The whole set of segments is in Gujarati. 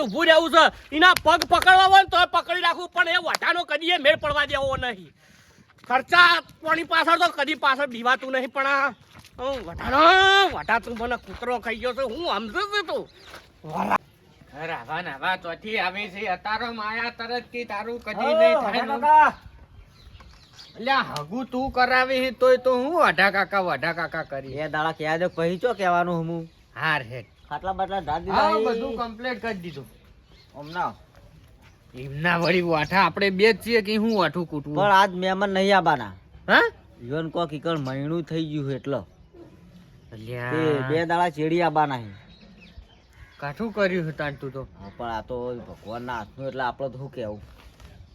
થઈને ઊભું રહેવું છે એના પગ પકડવા હોય ને તો પકડી રાખવું પણ એ વટાનો કદી મેળ પડવા દેવો નહીં ખર્ચા કોની પાછળ તો કદી પાછળ બીવાતું નહીં પણ આ વટાનો વટા તું મને કૂતરો ખાઈ ગયો છે હું સમજુ છું તું આવી છે અતારો માયા તરત તારું કદી નહીં થાય હગુ તું કરાવી તોય તો હું કાકા વઢા કાકા કરી એ દાડા કહેવા પછી ચો કહેવાનું હું હાર હે ખાટલા બાટલા ઢાળ હા બધું કમ્પ્લીટ કરી દીધું. હમણાં. એમના વળી વાઠા આપણે બે જ છીએ કે હું વાઠું કૂટવું પણ આજ મહેમાન નહીં આવવાના. હા? યુવન કોક ઈકણ મહિનું થઈ ગયું એટલો. બે દાડા ચેડી આવવાના કાઠું કર્યું છે તું તો. પણ આ તો ભગવાનના હાથનું એટલે આપણે તો શું કહેવું?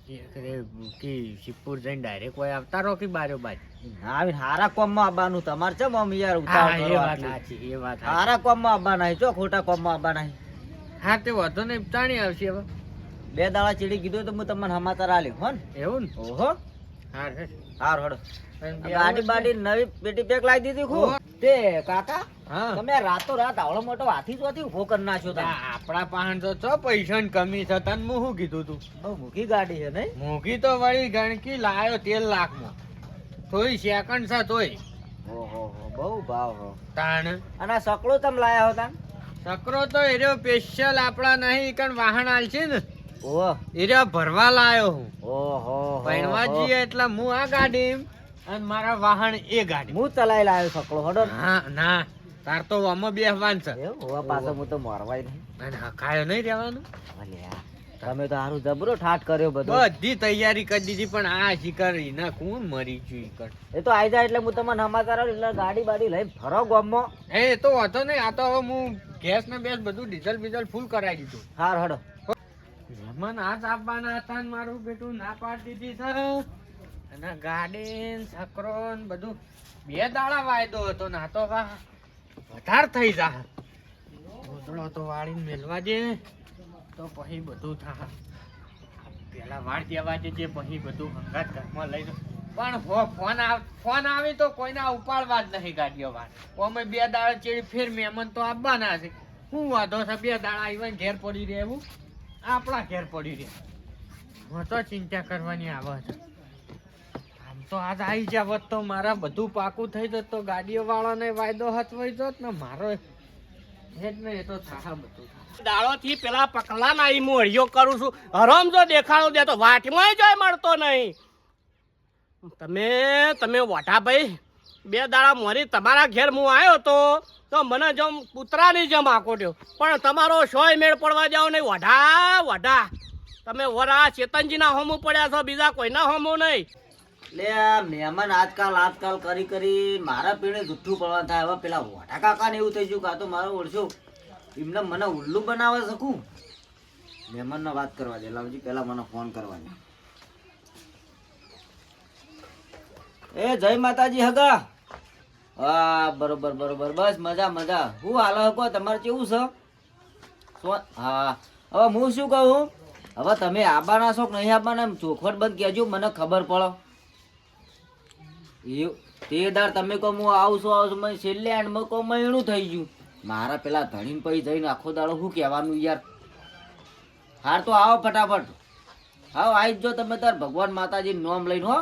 શિવપુર જઈને ડાયરેક્ટ કોઈ આવતા રહો કે બારો બાજ? આવીને હારા કોમમાં આવવાનું તમારે છે મમ્મી યાર ઉતાવળ એ વાત સાચી એ વાત. હારા કોમમાં આવવાના છે ખોટા કોમમાં આવવાના હા તે વધુ નહીં તાણી આવશે હવે. બે દાડા ચીડી કીધું તો હું તમને સમાચાર આલ્યો હો ને એવું ને? ઓહો. હા હે. હાર હડ ગાડી બાડી નવી પેટી પેક લાવી દીધી ખૂબ તે કાકા હા. તમે રાતો રાત આવડો મોટો હાથી ચોથી ઊભો કરી નાખ્યો તમે? આપણા પાસે તો છો પૈસા ની કમી છે તને હું શું કીધું તું? બહુ મૂકી ગાડી છે નહીં? મૂકી તો વળી ગણકી લાયો તેર લાખમાં. થોડી સેકન્ડ છે તોય. ઓહો હો બહુ ભાવ હો. તાણ. અને સકડો તમે લાયા હતા સકરો તો એર્યો સ્પેશિયલ આપણા નહીં કણ વાહન આલ છે ને. ઓહો. એર્યો ભરવા લાયો હું. ઓહો પૈણવા જઈએ એટલે હું આ ગાડી અને મારા વાહન એ ગાડી. હું ચલાવી લાયો સકળો હડો. હા ના. તાર તો અમો બેહવાન છે. હોવા પાછો હું તો મોરવાય નહીં. અને હકાયો નહીં રહેવાનું? તમે તો હારું જબરો ઠાટ કર્યો બધો. બધી તૈયારી કરી દીધી પણ આ શિકાર ના કોણ મરી ગયું ઈ એ તો આઈ જાય એટલે હું તમને સમાચાર એટલે ગાડી બાડી લઈ ફરો ગામમાં. એ તો હતો નહીં. આ તો હવે હું ગેસ ને બેસ બધું ડીઝલ બીઝલ ફૂલ કરાવી દીધું. હાર હડો. મહેમાન આજ આપવાના હતા ને મારું બેટું ના પાડી દીધી છે અને ગાડી ને છકરો બધું બે દાડા વાયદો હતો ને તો વા વધાર થઈ જા. ગોદડો તો વાળીને મેલવા દે. તો પછી બધું થા. પેલા વાળ દેવા દેજે, પછી બધું હંગાત ઘરમાં લઈ પણ ફોન આવ, ફોન આવી તો કોઈના ઉપાડવા જ નહીં ગાડીઓ વાર અમે બે દાડા ચેડી ફેર મહેમાન તો આવવાના છે. શું વાંધો છે, બે દાડા આવ્યા ઘેર પડી રહે એવું આપણા ઘેર પડી રહે. હું તો ચિંતા કરવાની આવે છે. આમ તો આજ આવી જાવત તો મારા બધું પાકું થઈ જત તો ગાડીઓ વાળાને વાયદો હચવાઈ જત ને મારો હેડ ને એ તો થાહા બધું દાડોથી પેલા પકલા ના હું હળિયો કરું છું. હરમ જો દેખાડો દે તો વાટમાં જોય મળતો નહીં. તમે તમે વટા ભાઈ બે દાડા મોરી તમારા ઘેર હું આવ્યો તો તો મને જેમ કૂતરાની જેમ આકોટ્યો પણ તમારો સોય મેળ પડવા જાવ નહીં. વઢા વઢા. તમે વરા ચેતનજીના હોમો પડ્યા છો, બીજા કોઈના હોમો નહીં. લે, મહેમાન આજકાલ આજકાલ કરી કરી મારા પીણે જુઠ્ઠું પડવા થાય. હવે પેલા વોટા કાકા ને એવું થઈ ગયું કાં તો મારો ઓળશો. એમને મને ઉલ્લુ બનાવે શકું મહેમાનને વાત કરવા દે. લાવજી પહેલાં મને ફોન કરવા દે. એ જય માતાજી હગા. હા, બરોબર બરોબર. બસ મજા મજા. હું હાલ હકો? તમારે કેવું છે? હા. હવે હું શું કહું? હવે તમે આવવાના છો નહીં આવવાના ચોખવટ બંધ કહેજો, મને ખબર પડો. એવું તે દાર તમે કહો, હું આવું છું આવું છું. મને છેલ્લે એન્ડમાં કહો મહિનું થઈ ગયું. મારા પેલા ધણીને પછી જઈને આખો દાડો શું કહેવાનું યાર? હાર તો આવો ફટાફટ. આવો આવી જો તમે તાર ભગવાન માતાજી નોમ લઈને હો.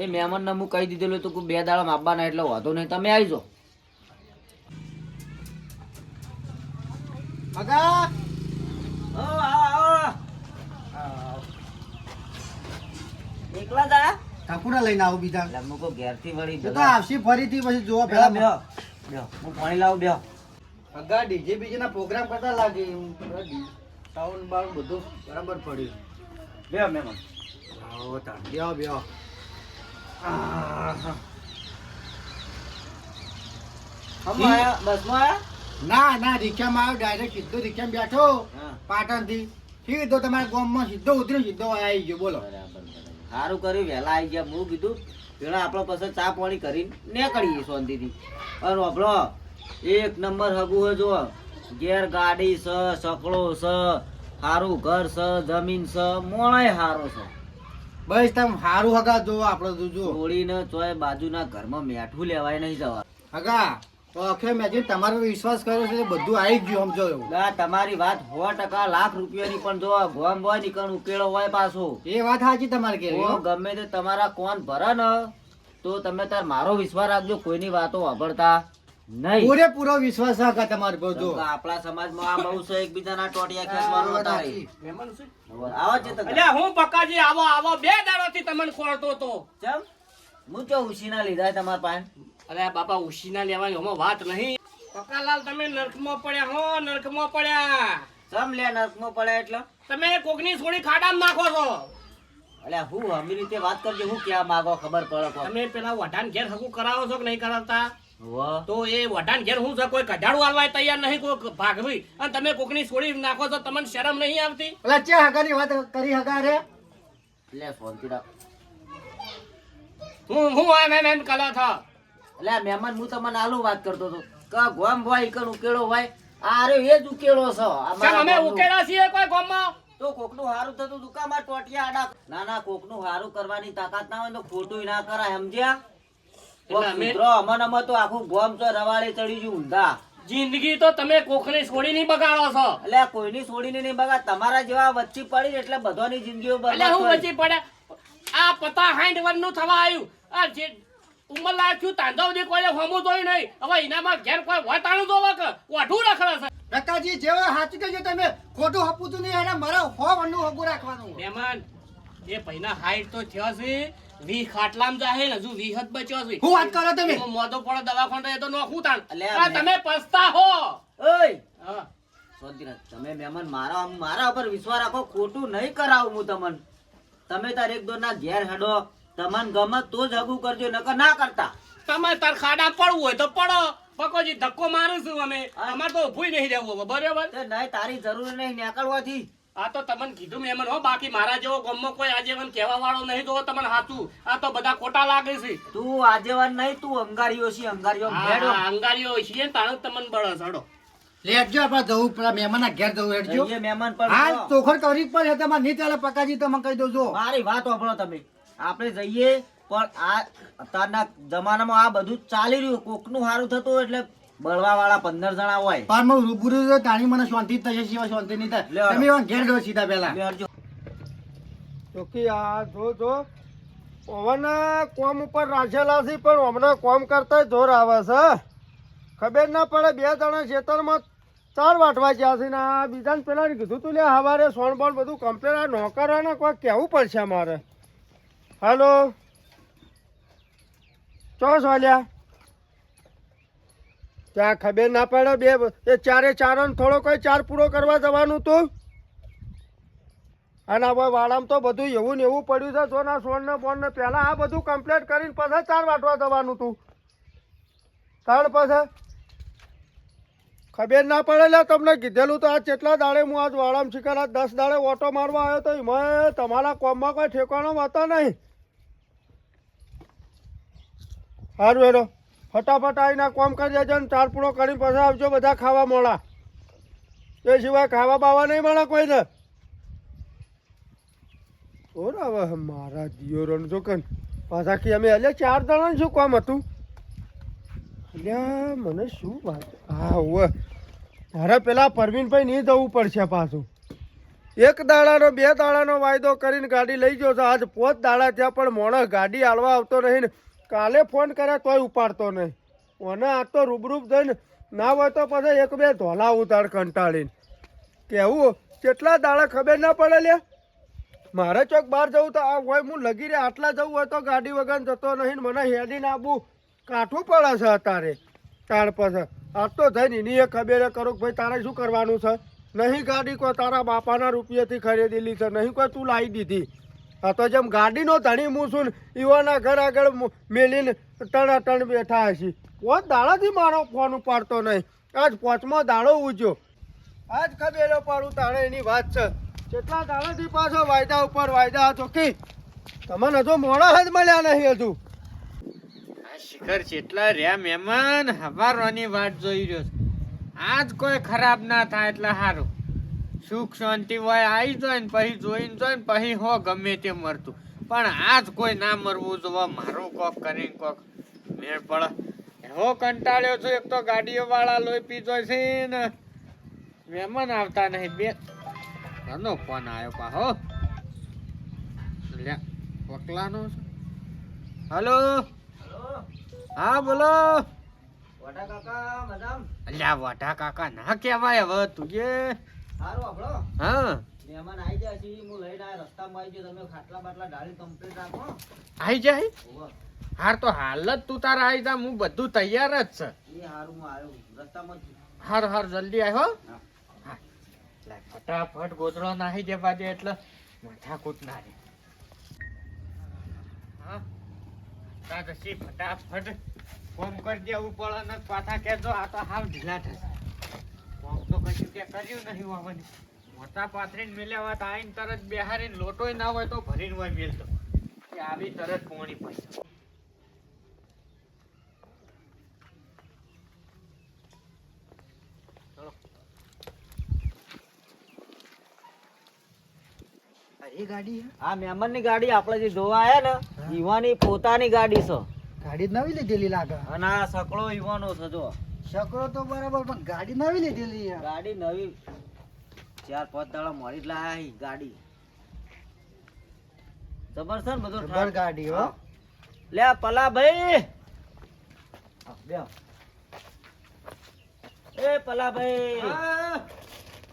એ મહેમાનને હું કહી દીધેલું તો કે બે દાડા આપવાના એટલે વાંધો નહીં. તમે આવી જાઓ આવો. એકલા જ. ઠાકુરા લઈને આવું બીજા. એટલે હું ઘેરથી વળી તો આવશે ફરીથી પછી જોવા પેલા બેહો, બેહો. હું પાણી લાવું બેહો અગા ડીજે બીજે ના પ્રોગ્રામ કરતા લાગે. સાઉન્ડ બાઉન્ડ બધું બરાબર પડ્યું. બે મહેમાન. આવો તાર બેહો બેહો હમ આયા બસમાં આયા ના ના રિક્ષામાં આવ્યો ડાયરેક્ટ સીધો રિક્ષામાં બેઠો. પાટણથી. સીધો તમારા ગામમાં સીધો ઉતર્યો સીધો આવી ગયો બોલો. સારું કર્યું વહેલા આવી ગયા હું કીધું. પેલા આપણે પાસે ચા પાણી કરીને નીકળીએ શાંતિથી. અને આપણો એક નંબર હગું હોય જો ઘેર ગાડી છે સકડો છે સારું ઘર છે જમીન છે મોણાય સારો છે બસ તમે સારું હગા જો આપણે જોજો. છોડીને ચોય બાજુના ઘરમાં મેઠું લેવાય નહીં જવા. હગા તો અક્ષય મેજી તમારો વિશ્વાસ કર્યો છે બધું આવી ગયું સમજો એવું. ના તમારી વાત સો ટકા લાખ રૂપિયાની પણ જો ગોમ હોય નીકળ ઉકેળો ઉકેલો હોય પાછો. એ વાત સાચી તમારે કે ગમે તે તમારા કોણ ભરે ને તો તમે તાર મારો વિશ્વાસ રાખજો કોઈની વાતો વાપરતા. નહીં. પૂરેપૂરો વિશ્વાસ રાખે તમારે પર જો. આપણા સમાજમાં આ બહુ છે એકબીજાના ટોટિયા ખેંચવાનું તારે? આવો છે તો હું પક્કાજી આવો આવો બે દાડોથી તમને ખોળતો તો. ચમ? હું તો ઉશીના લીધા તમારા પાસે? અરે બાપા ઉશીના લેવાની હમણાં વાત નહીં. પક્કાલાલ તમે નરકમાં પડ્યા હો નરકમાં પડ્યા. ચમ લે નરકમાં પડ્યા એટલે? તમે કોકની સોળી ખાડામાં નાખો છો. અલ્યા હું અમી રીતે વાત કરજો હું ક્યાં માગો ખબર પડે. તમે પેલા વઢાન ઘેર હકું કરાવો છો કે નહીં કરાવતા. તો એ વઢાણ ઘેર હું છે કોઈ કઢાડું આલવાય તૈયાર નહીં કોઈ ભાગવી અને તમે કોકની છોડી નાખો તો તમને શરમ નહીં આવતી? એટલે ચે હગાની વાત કરી હગા રે. લે શાંતિ રાખ. હું હું એમ એમ એમ કલા થા. એટલે મહેમાન હું તમને આલુ વાત કરતો હતો. કે ગોમ ભાઈ ઈકણ ઉકેળો ભાઈ આ રે એ જ ઉકેળો છો. આ અમે. ઉકેલા છીએ કોઈ ગોમમાં? તો કોકનું હારું થતું દુકામાં ટોટિયા આડા? ના ના કોકનું હારું કરવાની તાકાત ના હોય તો ખોટું ના કરાય સમજ્યા? કોક એટલે અમે- સુધરો. અમન અમન તો આખું ગોમ તો રવાડે ચડી ગયું ઊંધા. જિંદગી તો તમે કોકની છોડી નહીં બગાડો છો. એટલે કોઈની છોડીને નહીં બગાડ. તમારા જેવા વચ્ચે પડી એટલે બધાની જિંદગીઓ હું. વચ્ચે પડે આ પતા હાઈડ વનનું થવા આવ્યું. આ જે ઉમર લાગ્યું છું તાંધા સુધી કોઈને હોમું જોયું નહીં. હવે એનામાં ઘેર કોઈ વટાણું જોવા કે વાઢું રખડે છે. રકાજી જેવા સાચું કહેજો તમે. ખોટું હપુતું નહીં એને મારે હો વનનું હગું રાખવાનું મહેમાન એ પૈના હાઈટ તો થયો છે. વી ખાટલામ જાહે ને હજુ વી હદ બચ્યો છે. હું વાત કરો તમે? મોઢો પડો દવાખાને એ તો નોખું તાણ અલ્યા તમે પસ્તા હો. ઓય! હા. શાંતિ તમે મહેમાન મારા મારા ઉપર વિશ્વાસ રાખો ખોટું નહીં કરાવું હું તમને. તમે તાર એક દોના ઘેર હેડો તમને ગમે તો જ હગું કરજો નકર ના કરતા. તમે તાર ખાડા પડવું હોય તો પડો. પકોજી ધક્કો મારું છું અમે. અમારે તો ઊભું નહીં રહેવું બરોબર? બરાબર નહીં તારી જરૂર નહીં નીકળવાથી. આ તો તમને કીધું મહેમાન હો બાકી મારા જેવો ગમમાં કોઈ આજીવન કહેવા વાળો નહીં તો તમને હાચું. આ તો બધા ખોટા લાગે છે. તું આજેવાન નહીં તું અંગારીઓ છે અંગારીઓ ભેડો અંગારીઓ છે તાણ તમને બળ સડો લેજો આપણે જવું પેલા મહેમાનના ઘેર જવું હેડજો. મહેમાન પણ હાલ જો. કરી પણ છે તમારે નહીં ચાલે પકાજી તમે કહી દો જો. મારી વાત સાંભળો તમે. આપણે જઈએ પણ આ અત્યારના જમાનામાં આ બધું ચાલી રહ્યું. કોકનું સારું થતું એટલે બળવા વાળા પંદર જણા હોય. પણ હું રૂબરૂ તાણી મને શાંતિ થશે સિવાય શાંતિ નહીં થાય. તમે એવા ઘેર જો સીધા પેલા ચોકી આ જો જો. ઓવન કોમ ઉપર રાખેલા છે પણ હમણાં કોમ કરતા જોર આવે છે ખબર ના પડે બે જણા ખેતરમાં ચાર વાટવા ગયા છે ને આ બીજાને પેલા કીધું તું લે સવારે સોન બોણ બધું કમ્પ્લેટ આ નોકરાને કોઈ કહેવું પડશે મારે. હાલો. ચોસ સોલ્યા ત્યાં ખબર ના પડે બે એ ચારે ચારો થોડો કોઈ ચાર પૂરો કરવા જવાનું તું? અને હવે વાળામાં તો બધું એવું ને એવું પડ્યું છે સોના સોનને બોનને પહેલાં આ બધું કમ્પ્લીટ કરીને પછી ચાર વાટવા જવાનું તું. ત્રણ પછી? ખબર ના પડે લે, તમને કીધેલું તો આ કેટલા દાડે હું આજ વાળામાં શીખર આજ દસ દાડે ઓટો મારવા આવ્યો તો એમાં તમારા કોમમાં કોઈ ઠેકાણો હતો નહીં. સારું હેરો ફટાફટ આવીને કોમ કરી દેજો ને ચાર પૂરો કરીને પછી આવજો, બધા ખાવા મોડા એ સિવાય ખાવા બાવા નહીં મળે કોઈને. ઓર હવે મારા દિયોરણ જો કન, પાછા કે અમે એટલે ચાર જણા શું કોમ હતું? અલ્યા, મને શું વાત? હા હોવે મારે પેલા પરવીનભાઈ નહીં જવું પડશે પાછું. એક દાડાનો, બે દાડાનો વાયદો કરીને ગાડી લઈ ગયો આજ પોત દાડા ત્યાં પણ મોણસ ગાડી આલવા આવતો નહીં ને. કાલે ફોન કર્યા તોય ઉપાડતો નહીં. મને આ તો રૂબરૂબ જઈને ના હોય તો પછી એક બે ધોલા ઉતાર કંટાળીને. કેવું? કેટલા દાડા ખબર ના પડે લ્યા મારે ચોક બહાર જવું તો આ હોય, હું લગી રે આટલા જવું હોય તો ગાડી વગર જતો નહીં મને હેડીને આબુ. કાઠું પડે છે અત્યારે. તાર પાસે. આ તો જઈને એની એ ખબર કરો કે ભાઈ, તારે શું કરવાનું છે? નહીં ગાડી કોઈ તારા બાપાના રૂપિયાથી ખરીદેલી છે, નહીં કોઈ તું લાવી દીધી. આ તો જેમ ગાડીનો ધણી હું છું ઈવાના ઘર આગળ મેલીને તણાટણ બેઠા હશે. પોત દાડાથી મારો ફોન ઉપાડતો નહીં. આજ પોચમો દાડો ઉજ્યો. આજ ખબેલો પાડું તાણે એની વાત છે. કેટલા દાડાથી પાછો વાયદા ઉપર વાયદા ચોકી તમને હજુ મોડા જ મળ્યા નહીં હજુ. શિખર જેટલા રહ્યા મહેમાન, હવારોની વાટ જોઈ રહ્યો આજ કોઈ ખરાબ ના થાય એટલે સારું સુખ શાંતિ હોય આવી જાય ને પછી જોઈને જોઈને પછી હો ગમે તે મરતું. પણ આજ કોઈ ના મરવું જોવા મારું કોક કરીને કોક મેળ પડે. એવો કંટાળ્યો છું એક તો ગાડીઓ વાળા લોહી પીતો છે ને. મહેમાન આવતા નહીં બે. ઘરનો ફોન આવ્યો પાહો લ્યા વકલાનો છે. હલો. હા બોલો. વટા કાકા મજામ? અલ્યા વાઢા કાકા ના કહેવાય હવે આપણો હા. મહેમાન આવી જાય છે હું લઈને આ રસ્તામાં આવી ગયો તમે ખાટલા બાટલા ઢાળી કમ્પ્લીટ રાખો. આવી જાય? હાર તો હાલ જ તું તારા આવી જા હું બધું તૈયાર જ છે. એ હારું હું આવ્યો રસ્તામાં. હાર હાર જલ્દી આવ્યો. ફટાફટ ગોધરો નાહી દેવા દે એટલે માથાકૂટ ના રે. હા. તા જશી ફટાફટ ફોન કરી દેવું પડે ને પાછા કહેજો આ તો હાલ ઢીલા થશે. કોમ તો કશું કે કર્યું નહીં હોવાની મોટા પાથરીને મેલ્યા વાત આવીને તરત બેહારીને લોટોય ના હોય તો ભરીને હોય મેલતો. કે આવી તરત પોણી પડી. એ ગાડી? આ આપણે જે જોવા આયા ને ઈવાની પોતાની ગાડી છે. ગાડી નવી લીધેલી લાગે. અને આ સકળો ઈવાનો છે જો. શકરો તો બરાબર પણ ગાડી નવી લીધેલી. ગાડી નવી. ચાર પાંચ દાડા મળી જ લાયા ગાડી. જબરસર બધું જબર ગાડી હો. લે પલા ભાઈ હા, એ પલા ભાઈ હા.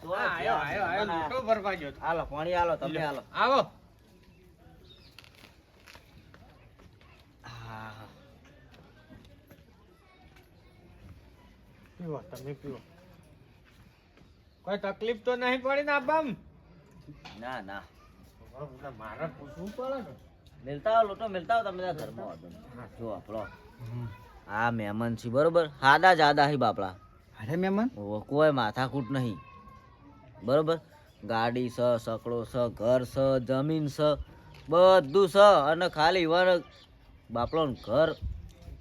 તો હા, આયો આયો આયો મોટો ભરવા ગયો હાલો પાણી હાલો તમે હાલો. આવો. પીવો તમે પીવો કોઈ તકલીફ તો નહીં પડી ને આબામ ના ના. મારે પૂછવું પડે ને. મિલતા આવો લોટો મિલતા આવો તમે ઘરમાં જો આપણો. આ મહેમાન છે બરોબર? હાદા જાદા હી બાપડા. અરે મહેમાન? ઓહો, કોઈ માથાકૂટ નહીં. બરોબર? ગાડી સ સકડો સ ઘર સ જમીન સ બધું સ અને ખાલી વર બાપડો ઘર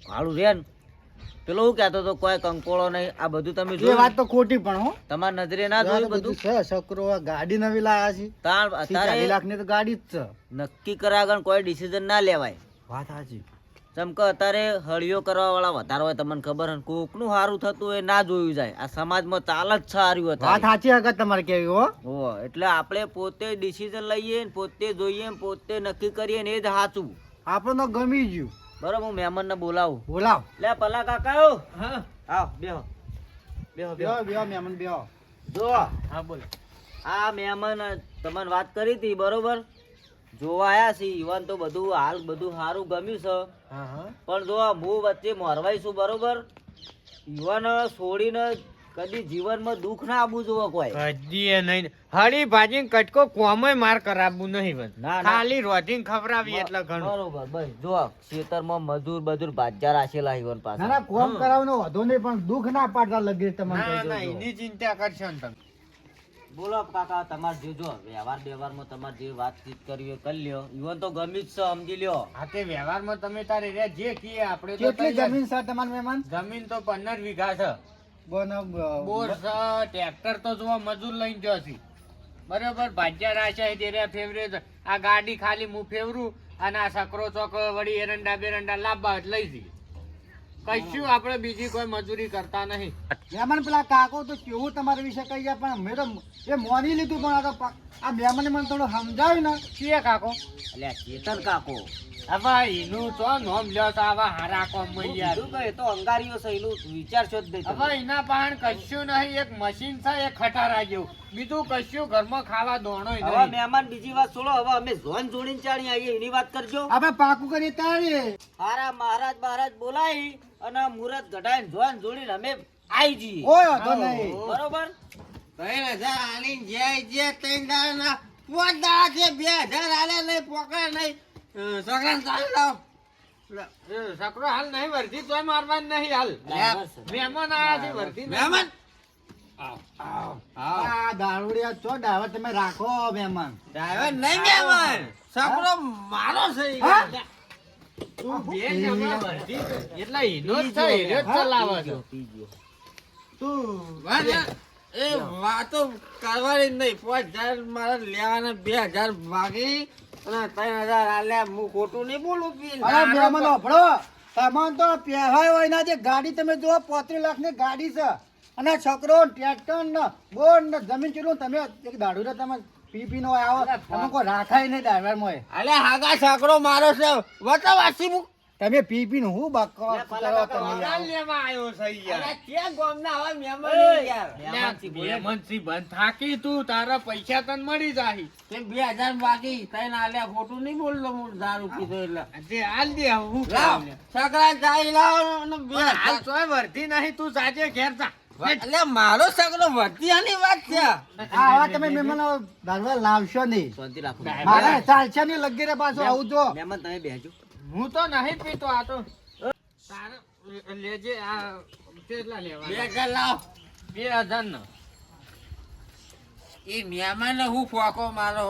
ભાડું રે ને? પેલો હું કહેતો તો કોઈ કંકોળો નહીં. આ બધું તમે જોયું? વાત તો ખોટી પણ હો. તમારી નજરે ના જોયું બધું? છે શકરો ગાડી નવી લાયા છે. તાર અત્યારે લાખ લાખની તો ગાડી જ છે. નક્કી કર્યા આગળ કોઈ ડિસિઝન ના લેવાય. વાત સાચી. જેમ કે અત્યારે હળીઓ કરવા વાળા વધારે હોય તમને ખબર હોય કોકનું સારું થતું હોય ના જોયું જાય. આ સમાજમાં ચાલ જ છે હતું વાત સાચી હકત તમારે કેવી હો. એટલે આપણે પોતે ડિસિઝન લઈએ પોતે જોઈએ પોતે નક્કી કરીએ ને એ જ સાચું. આપણને ગમી ગયું. બરોબર હું મહેમાનને બોલાવું. બોલાવ. લે પલા કાકા આવો હા. આવ બેહો. બેહો બેહો. બેહો મહેમાન બેહો. જો હા બોલો. આ મહેમાન તમને વાત કરી હતી બરોબર? જોવા આયા છે ઈવન તો બધું હાલ બધું સારું ગમ્યું છે. પણ જો આ હું વચ્ચે મોરવાઈ છું બરોબર? ઈવન છોડીને કદી જીવનમાં દુઃખ ના આપવું જોવો કોઈ. કદી નહીં. હળી ભાજી કટકો કોમય માર કરાવવું નહીં બસ ના, ના. ખાલી રોટીને ખવડાવી એટલે ઘણું. બરોબર બસ જો ખેતરમાં મજૂર બજૂર બાજા રાખેલા ઈવન પાસે ના કોમ કરાવનો વધો નહીં પણ દુઃખ ના પાડતા લગે તમને ના ના એની ચિંતા કરશો ને તમે. બોલો કાકા તમારે જે જો વ્યવહાર વ્યવહારમાં તમારે જે વાતચીત કરી હોય કરી લ્યો. ઈવન તો ગમી જ છે સમજી લ્યો. હા તે વ્યવહારમાં તમે તારે રે જે કીએ આપણે તો કેટલી જમીન છે તમારા મહેમાન? જમીન તો પંદર વીઘા છે. બોર છે ટ્રેક્ટર તો જોવા મજૂર લઈને જશે બરોબર? ભાજ્યા રાશા તેરે ફેવરે આ ગાડી ખાલી હું ફેવરું અને આ સકરો ચોક વળી એરંડા બેરંડા લાંબા લઈ જઈએ. કશું આપણે બીજી કોઈ મજૂરી કરતા નહીં. મહેમાન પેલા કાકો તો કેવું તમારા વિશે કહી ગયા પણ મેં તો એ મોની લીધું પણ આ તો આ મહેમાને મને થોડું સમજાવ્યું ને. છીએ કાકો. એટલે ચેતન કાકો. હવે એનું તો નોમ લ્યો તો આવા હારા કોમ યાર એ તો અંગારીઓ છે એનું વિચારશો જ નહીં હવે એના પાણ કશું નહીં એક મશીન છે એ ખટારા જેવું. બીજું કશું ઘરમાં ખાવા દોણો હવે મહેમાન બીજી વાત છોડો હવે અમે ઝોન જોડીને ચાણી આવીએ એની વાત કરજો. આપણે પાકું કરી તારે હારા મહારાજ મહારાજ બોલાવી અને મુરત ઘટાઈને ઝોન જોડીને અમે આવી જઈએ. કોઈ વાંધો નહીં. બરોબર? ત્રણ હજાર આલી જે જે ત્રણ દાડા ના પાંચ દાડા છે બે હજાર આલે નહીં પોકડે નહીં. સગન ચાલ લાવ. સકરો હાલ નહીં વર્ધી તોય મારવાનું નહીં હાલ. મહેમાન આયા છે વર્ધી મહેમાન? આ દારૂડિયા છો ડાયવર તમે રાખો મહેમાન. ડ્રાઈવર નહીં મહેમાન. સકરો મારો છે હા? તું બે જ હમણાં એટલે ઈનો જ છે હીરો જ ચલાવે છે. તું એ વાતો કરવાની નહીં. પાંચ હજાર મારા લેવાના બે હજાર ભાગી અને ત્રણ હજાર આલ્યા. હું ખોટું નહીં બોલું તમામ તો પહેવાય હોય ના જે ગાડી તમે જુઓ પોત્રીસ લાખની ગાડી છે. અને છોકરો ટ્રેક્ટર ને બોર્ડ ને જમીન ચીલું તમે એક દાડુ તમે પી પી નો આવો તમે કોઈ રાખાય નહીં ડ્રાઈવર મોય અલે હાગા મારો છે. વટા વાસી મુ તમે પી પી નું હું બકરો કરો તમે? લેવા આવ્યો છે યાર અરે ક્યાં ગામના આવા મહેમાન યાર? મહેમાનથી બોલે. બંધ થાકી તું તારા પૈસા તને મળી જાય. તે બે હજાર બાકી તઈને આલ્યા ખોટું નહીં બોલતો હું દારૂ પીધો એટલે. જે હાલ દે હું સકરા ચાઈ લાવ અને બે હાલ તોય વર્ધી નહીં તું સાજે ઘેર જા. એટલે મારો સગલો વર્તિયાની વાત છે. આવા તમે મહેમાનો દાડવા લાવશો નહીં. શાંતિ રાખો. મારે ચાલશે નહીં લગી રે પાછો આવું મહેમાન તમે બેહજો. હું તો નહીં પીતો આ તો. લેજે આ કેટલા લેવા બે હજાર લાવ. બે હજાર નો એ મહેમાન હું ફોકો મારો.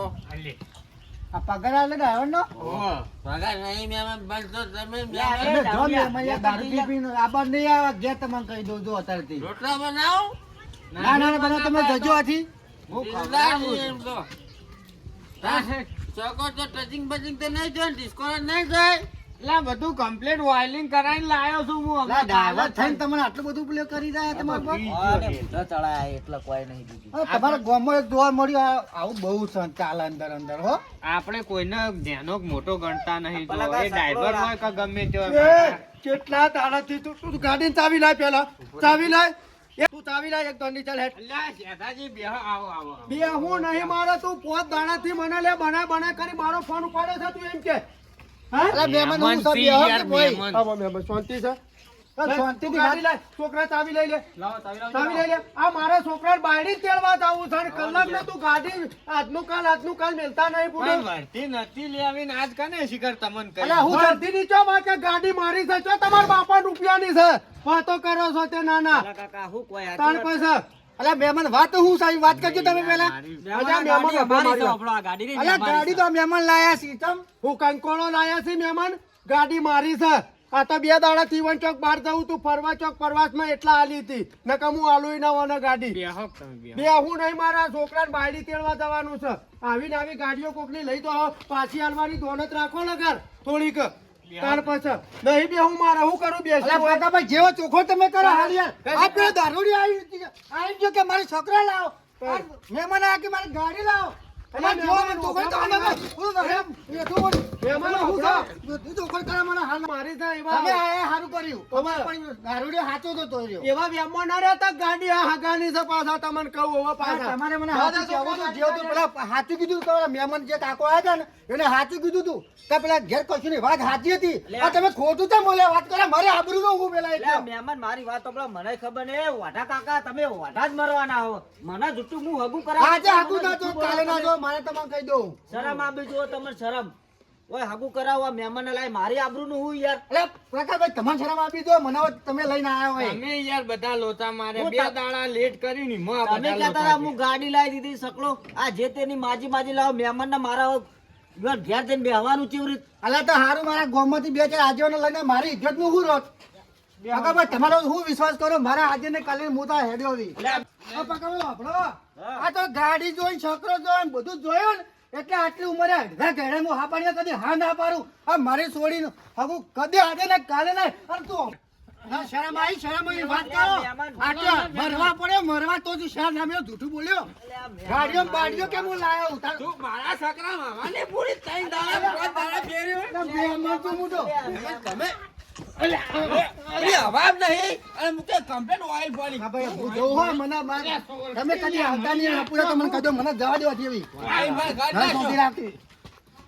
આ પગાર આલે ડ્રાઈવર નો? પગાર નહીં તો તમે જો દારૂ પી આવે જે તમને કહી દઉં જો અત્યારથી. રોટલા બનાવો. ના તમે જજો આથી. હું એમ તો. ચોકો તો ટચિંગ બચિંગ તો નહીં જોઈ ડિસ્કો નહીં જોઈ લા બધું કમ્પ્લીટ વાયલિંગ કરાવીને લાયો છું હું. લા ડ્રાઈવર થઈને તમને આટલું બધું પ્લે કરી રહ્યા તમારા પર? અને મૂઠા ચડાયા એટલે કોઈ નહીં દીધું તમારા ગામમાં એક જોવા મળ્યો આવું બહુ ચાલ અંદર અંદર હો. આપણે કોઈને ધ્યાનો મોટો ગણતા નહીં તો એ ડ્રાઈવર હોય કે ગમે તે હોય. કેટલા દાડાથી તું તું ગાડી ચાવી લાય પેલા. ચાવી લાય. એ તું ચાવી લાય એક દોડની ચાલ હેઠ. લે શેઠાજી, બે આવો આવો બે હું નહીં મારે તું પોત દાડાથી મને લે બના બના કરી મારો ફોન ઉપાડે છે તું એમ કે. અલા, મહેમાન હું સબ સી કે ભાઈ? મહેમાન. મહેમાન, શાંતિ છે. હા, શાંતિથી ગાડી લાય છોકરા ચાવી લઈ લે. ચાવી લઈ લે. આ મારા છોકરા બાયડી તેડવા જાવું છે. કલાક ને તું ગાડી આજનું કાલ આજનું કાલ મેલતા નહીં પૂરું. વર્તી નથી લેવીને આજ કને શિખર તમને કહી? અલા, હું માં કે ગાડી મારી છે. જો તમારા બાપા રૂપિયાની છે. વાતો કરો છો તે નાના કાકા હું કોઈ તાણ પૈસા અલા મહેમાન વાત હું સાહેબ વાત કરજો તમે પેલા અલ્યા, મહેમાન ઊભો માર્યો. અલા ગાડી તો મહેમાન લાયા છે તમ હું કંકોળો લાયા છે મહેમાન. ગાડી મારી છે. આ તો બે દાડા થી ચોક બહાર જવું તું ફરવા ચોક પ્રવાસમાં એટલા આલી હતી. નકર હું આલુય ના હોને ગાડી. બે હું નહીં મારા છોકરાને બાયડી તેડવા જવાનું છે. આવીને આવી ગાડીઓ કોકની લઈ તો પાછી હાલવાની દોનત રાખો ને ઘર. થોડીક. તાર પછી નહીં બે હું મારા હું કરું અલા બેસી ભાઈ જેવો ચોખ્ખો તમે કરો હાલ યાર આપણે દારૂડી આવી આવી જો કે મારી છોકરા લાવો? મહેમાન આ કે મારી ગાડી લાવો? અલા જો મને ચોખ્ખો તો મને હું એ તો મહેમાન હું ઊભા. બધું ચોખ્ખો કરે મને હાલ મારી છે તમે એવા આ સારું કર્યું. તમે- પણ દારૂડી હાચો તો તો રહ્યો. એવા વ્યમો ના રહેતા ગાડી આ હગાની છે પાછા તમને કહું હવે પાછા. તમારે મને હાચું કહેવું છોકરા જેવું તું પેલા હાચું કીધું તો મહેમાન જે કાકો આવ્યા ને એને હાચું કીધું તું. કે પેલા ઘેર કશું ની વાત હાચી હતી. આ તમે ખોટું તો બોલે વાત કરે મારે આબરૂ નો હું પેલા એટલે. મહેમાન મારી વાત તો મને ખબર ને વાઢા કાકા તમે વાઢા જ મરવાના હો. મને જુઠ્ઠું હું હગું કરાવું? આજે હાકું ના જો કાલે ના જો મારે તમારે કહી દઉં. શરમ આપી જુઓ તમને શરમ. ઓય હાગુ કરાવવા મહેમાન લાય. મારી આબરૂ નું હું યાર? એટલે પ્રકાશભાઈ તમારે શરમ આપી દો. મને તમે લઈને આવ્યા હોય. તમે યાર બધા લોચા મારે. બે દાડા લેટ કરીને મો આ તમે કહેતા હતા હું ગાડી લાવી દીધી સકલો આ જે તેની માજી માજી લાવો મહેમાન ના મારા ઘર ઘેર જઈને બેહવાનું ચીવરી અલા તો હારું મારા ગામમાંથી બે ચાર આજે લઈને મારી ઇજ્જતનું હું રોત પ્રકાશભાઈ તમારો હું વિશ્વાસ કરો? મારા આજે ને કાલે હું તો હેડ્યો હતી આ પકડો આપણો આ તો ગાડી જોઈ છોકરો જોઈ બધું જોયું ને એટલે આટલી ઉંમરે અડધા ઘેડે હું હા પાડીને કદી હા ના પાડું. આ મારી છોડીને હવે કદી આજે ને કાલે ના અરે તું શરમ આવી શરમ આવી વાત કરો. આટલા મરવા પડે મરવા તો જ શા નામે જૂઠું બોલ્યો? ગાડીઓ બાડીઓ કેમ હું લાયો? તું મારા છોકરા મામાને પૂરી ત્રણ દાડા પાંચ દાડા ફેર્યો બે અમર તો તમે અરે અવાજ નહીં. અને મુકે કમ્પ્લેટ ઓઇલ પાણી હા ભાઈ હું જોઉં હો મને મારે તમે કદી આવતા નહીં તો મને મને જવા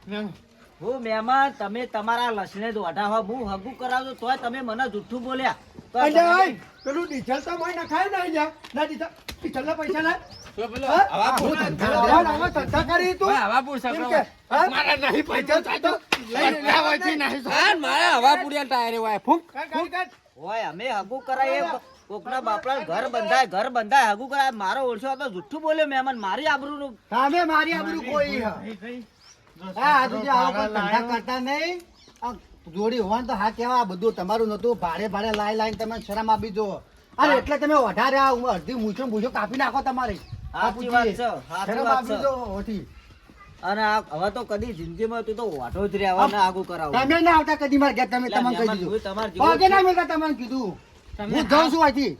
ના હું મહેમાન તમે તમારા લસને વાઢા હું હગું કરાવજો તોય તમે મને જુઠ્ઠું બોલ્યા. તો પેલું ડીઝલ તો મને નખાય ને અહીંયા. ના ડીઝલ ડીઝલના પૈસા લાય. કોકના બાપડા ઘર બંધાય ઘર બંધાય. હગું કરાય. મારો ઓળશો તો જુઠ્ઠું બોલ્યો મેમન. મારી આબરૂ નું સામે મારી આબરૂ કોઈ કરતા નહીં. જોડી હોવાનું તો હા કેવા આ બધું તમારું નતું ભાડે ભાડે લાઈ લાઈને તમે શરમ આપી દો અરે એટલે તમે વધારે આ અડધી મૂછો મૂછો કાપી નાખો તમારી. સાચી વાત છે, સાચી વાત છે. અને આ હવે તો કદી જિંદગીમાં તું તો વાટો જ રહેવા ના આગું કરાવું. તમે ના આવતા કદી માર ગયા તમે તમને કહી દીધું. તમારે પગે ના જ તમને કીધું. હું જાઉં છું આથી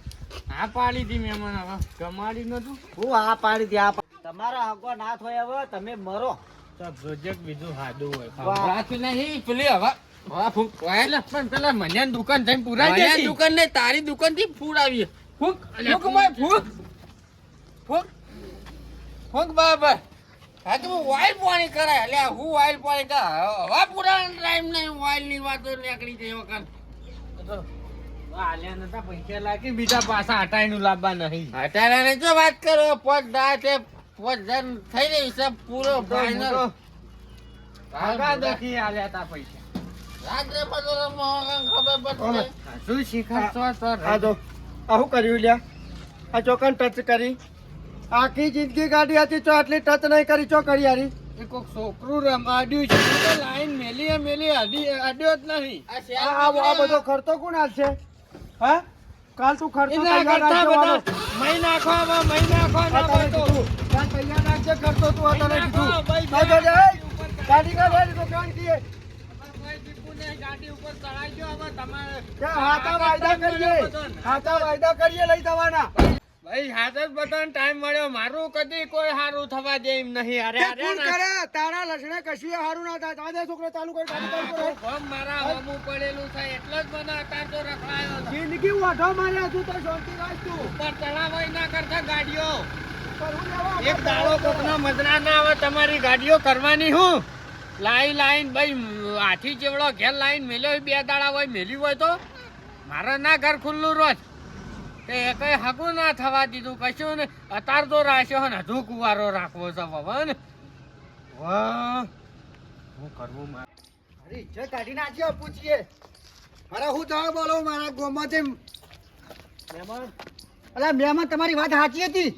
આ પાડી દી મહેમાન હવે. કમાડી નતું? હું આ પાડી દી આ તમારા હગો ના થાય હવે તમે મરો. તો પ્રોજેક્ટ બીજું સાદું હોય વાહ. નહીં પેલી હવે. પણ પેલા મન્યાની દુકાન પુરાઈ દુકાન નહીં તારી દુકાનથી ફૂડ આવી. ફૂક ફૂક ફૂક. ફૂંક. ફૂંક. ફૂંક બરાબર હા તો વાઇલ પાણી કરાય. એટલે હું વાઇલ પાણી કરાય? હવે ટાઈમ નહીં વાઇલની વાતો નીકળી જઈ વખત. આલ્યા નતા પૈસા લાગી બીજા પાછા હટાઈનું લાવવા નહીં. હટાડાને જો વાત કરો. પોત દા તે પોત જન થઈ રહી છે પૂરો ફાઇનલ આગા દખી આલ્યા તા પૈસા. રાત્રે બધો ખબર પડશે શું તો આ આ શું કર્યું લ્યા? આ ચોકન ટચ કરી. આખી જિંદગી ગાડી હતી તો આટલી ટચ નહીં કરી ચો કરી હારી? એ કોક છોકરું રમાડ્યું છે. તો લાઈન મેલી મેલી અડી અડ્યો જ નહીં. આ આ આ બધો ખર્ચો કોણ હાલશે? હા? કાલ તું ખર્ચો તૈયાર રાખજો મહી નાખો હવે મહી નાખો ના તને કાલ તૈયાર રાખજે ખર્ચો તું કીધું. ભાઈ, કીએ. ગાડી ઉપર ચડાઈ ગયો હવે તમારે હાથા વાયદા કરીએ? હાથા વાયદા કરીએ લઈ જવાના. ભાઈ હાથ જ બધાને ટાઈમ મળ્યો. મારું કદી કોઈ હારું થવા દે એમ નહીં. અરે અરે. કરે. તારા લસણે કશું હારું ના થાય. તાજે છોકરો ચાલુ કરી ચાલુ કરી. ભમ મારા હમું પડેલું છે. એટલે જ મને અટાર તો રખાયો જિંદગી વાઢો માર્યા તું તો શાંતિ રાખ તું. ઉપર ચડાવાય ના કરતા ગાડીઓ. એક દાડો કોકનો મજરા ના આવે તમારી ગાડીઓ કરવાની હું? લાઈ લાઈન ભાઈ હાથી જેવડો ઘેર લાઈન મેલ્યો બે દાડા હોય મેલી હોય તો? મારા ના ઘર ખુલ્લું રોજ. તે કઈ હગું ના થવા દીધું કશું ને અતાર તો રાખ્યો ને હજુ કુવારો રાખવો છે પવન વાહ. હું કરવું મારે અરે જે કાઢી નાખ્યો પૂછીએ મારા હું તમે બોલો મારા ગોમાંથી અલા મહેમાન તમારી વાત સાચી હતી.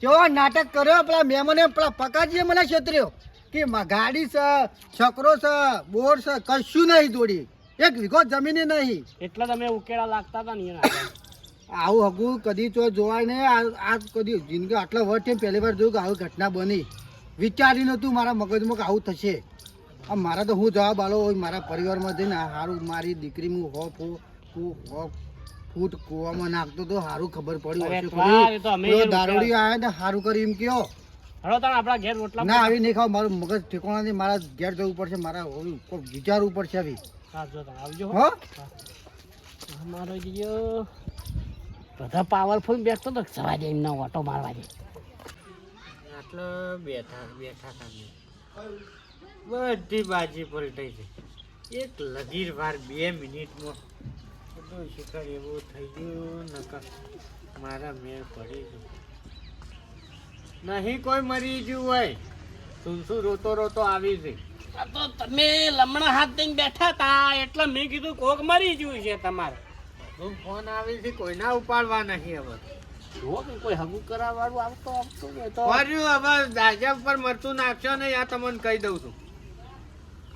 કેવો નાટક કર્યો પેલા મહેમાને પેલા પકાજીએ મને છેતર્યો કે ગાડી છે છકરો છે બોર છે કશું નહીં દોડી એક વીઘો જમીને નહીં. એટલે તમે ઉકેળા લાગતા હતા ને એના આવું હગું કદી તો જોવાય નહીં. આ કદી જિંદગી આટલા વર્ષ છે પહેલી વાર જોયું કે આવી ઘટના બની. વિચારી નહોતું મારા મગજમાં કે આવું થશે. આ મારા તો હું જવાબ આલો હોય મારા પરિવારમાં જઈને સારું મારી દીકરી હું હો ફૂ હો ફૂટ કૂવામાં નાખતો તો સારું ખબર પડી દારૂડી આવ્યા ને સારું કરી એમ કયો. આપણા ઘેર રોટલા ના આવી નહીં ખાવ. મારું મગજ ઠેકોણાથી મારા ઘેર જવું પડશે. મારા વિચારવું પડશે આવી. આવજો. હો? મારો જીયો બધા પાવરફુલ બેસતો તો સવા જાય એમના ઓટો મારવા જાય. આટલો બેઠા બેઠા તમે બધી બાજી પલટાઈ છે. એક લગીર વાર બે મિનિટમાં બધું શિખર એવું થઈ ગયું નકર મારા મેળ પડી ગયું. નહીં કોઈ મરી ગયું હોય. સુનસુ રોતો રોતો આવી છે આ તો તમે લમણા હાથ દઈને બેઠા તા એટલે મેં કીધું કોક મરી ગયું છે તમારે. ફોન આવી છે કોઈના ઉપાડવા નહીં હવે. કે કોઈ હગું કરાવવાળું આવતો આવતું તો. ફર્યું હવે દાજા પર મરતું નાખશો ને આ તમને કહી દઉં છું.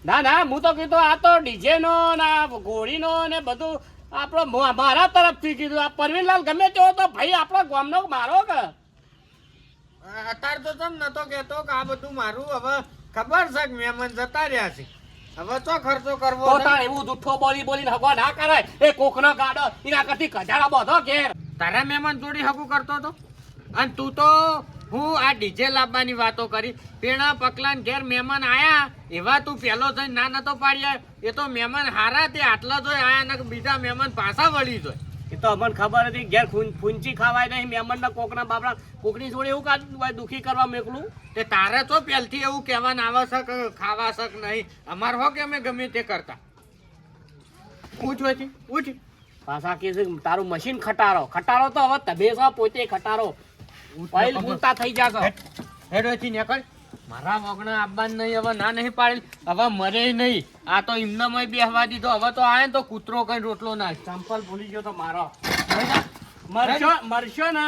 ના ના હું તો કીધું આ તો ડીજે નો ને આ ઘોડીનો ને બધું આપણો મારા તરફથી કીધું. આ પરવીનલાલ ગમે તેવો તો ભાઈ આપણા ગામનો મારો કે. અત્યારે તો તમ નતો કેતો કે આ બધું મારું હવે ખબર છે કે મહેમાન જતા રહ્યા છે. હવે તો ખર્ચો કરવો તો છે? એવું જુઠ્ઠો બોલી બોલીને હગો ના કરાય. એ કોકનો ગાડો એના કરતી કજાડા બધો ઘેર. તારા મહેમાન જોડી હગું કરતો તો? અને તું તો હું આ ડીજે લાવવાની વાતો કરી. પેણા પકલાન ઘેર મહેમાન આયા એવા તું પેલો જઈને ના નતો પાડ્યા. એ તો મહેમાન હારા તે આટલા જોઈ આયા ને બીજા મહેમાન પાછા વળી જોઈ એ તો અમને ખબર હતી ઘેર ફૂંચી ખાવાય નહીં મહેમાનના કોકના બાપડા કોકની જોડે એવું કાઢ દુખી કરવા મેકલું? તે તારે તો પહેલથી એવું કહેવાનું આવે છે ખાવા શક નહીં. અમાર હો કે અમે ગમે તે કરતા. પૂછ પછી પૂછ પાછા કે છે, તારું મશીન ખટારો. ખટારો તો હવે તમે પોતે ખટારો. પહેલ ભૂલતા થઈ જાશો હેડોથી નીકળ. મારા વગણા આબાન નહીં હવે ના નહીં પાડેલ હવે મરે નહીં. આ તો એમનામાં બેહવા દીધો. હવે તો આવે ને તો કૂતરો કઈ રોટલો ના ચંપલ ભૂલી ગયો તો મારો. મરશો મરશો ને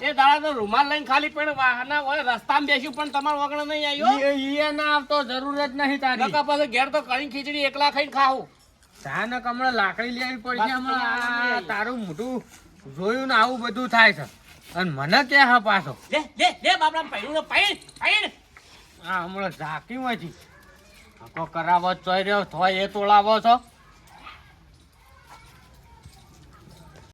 એ દાડા તો રૂમાલ લઈને ખાલી પણ વાહના હોય રસ્તામાં બેસ્યું પણ તમારો વગણ નહીં આવ્યો ઈ- ઈ ના આવતો જરૂર જ નહીં તારી. નકા પાસે ઘેર તો કણી ખીચડી એકલા ખાઈને ખાવું. તા ને હમણાં લાકડી લેવી પડશે હમણાં. તારું મોટું જોયું ને આવું બધું થાય છે. અને મને કે હા પાછો. લે લે લે બાપડા પૈણું પૈણ પૈણ. આ હમણાં ઝાંકી માંથી. કરાવો ચોર્યો થોય એ તોલાવો છો.